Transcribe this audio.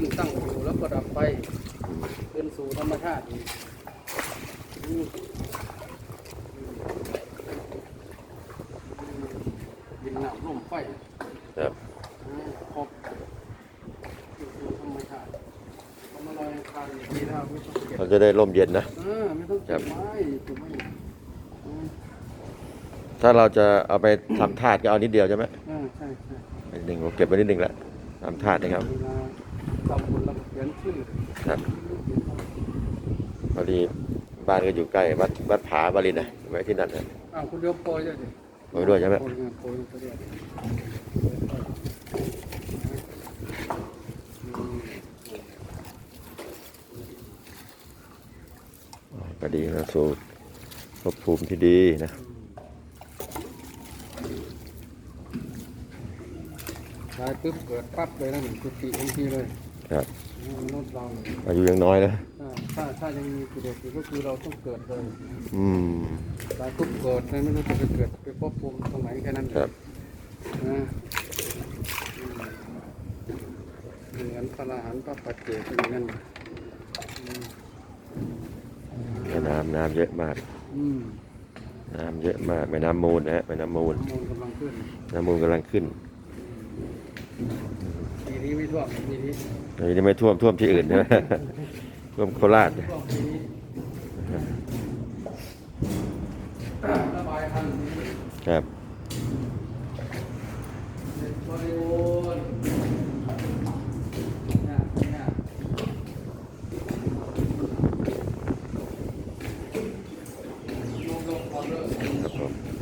ขึ้นตั้งอยู่แล้วก็ดับไปขึ้นสู่ธรรมชาติอีกอืมดินน้ำลมไฟครับอ่าครบขึ้นสู่ธรรมชาติทำอะไรคานดีแล้วไม่ต้องเก็บเราจะได้ร่มเย็นนะเออไม่ต้องเก็บไม้เก็บไม้อืมถ้าเราจะเอาไปทำถาดก็เอานิดเดียวใช่ไหมอ่าใช่ใช่ นิดหนึ่งผมเก็บไว้นิดหนึ่งละทำถาดนะครับ เวลา ทำบุญเราก็เขียนชื่อครับพอดีบ้านก็อยู่ใกล้วัดวัดผาบาลินนะไว้ที่นั่นนะอ้าวคุณเดียวโปรยด้วยดิไว้ด้วยใช่ไหมโปรยงานโปรยก็ได้อืมก็ดีนะสู่ภพภูมิที่ดีนะ ตายปุ๊บเกิดปั๊บเลยนะหนึ่งกุฏิทันทีเลยครับนี่มนุษย์เราเนี่ยอายุยังน้อยนะอ่าถ้าถ้ายังมีกิเลสอยู่ก็คือเราต้องเกิดเลยอืม ตายปุ๊บเกิดเลยไม่รู้จะไปเกิดไปพบภูมิตรงไหนแค่นั้นเองครับ นะอืมเหมือนพระอรหันต์พระปัจเจกเป็นอย่างนั้นอืมน้ำน้ำเยอะมาก อืมน้ำเยอะมากแม่น้ำมูลนะฮะแม่น้ำมูล น้ำมนต์กำลังขึ้นน้ำมูลกำลังขึ้น ปีนี้ไม่ท่วมปีนี้ปีนี้ไม่ท่วมท่วมที่อื่นใช่ไหมท่วมโคราชนะครับครับผม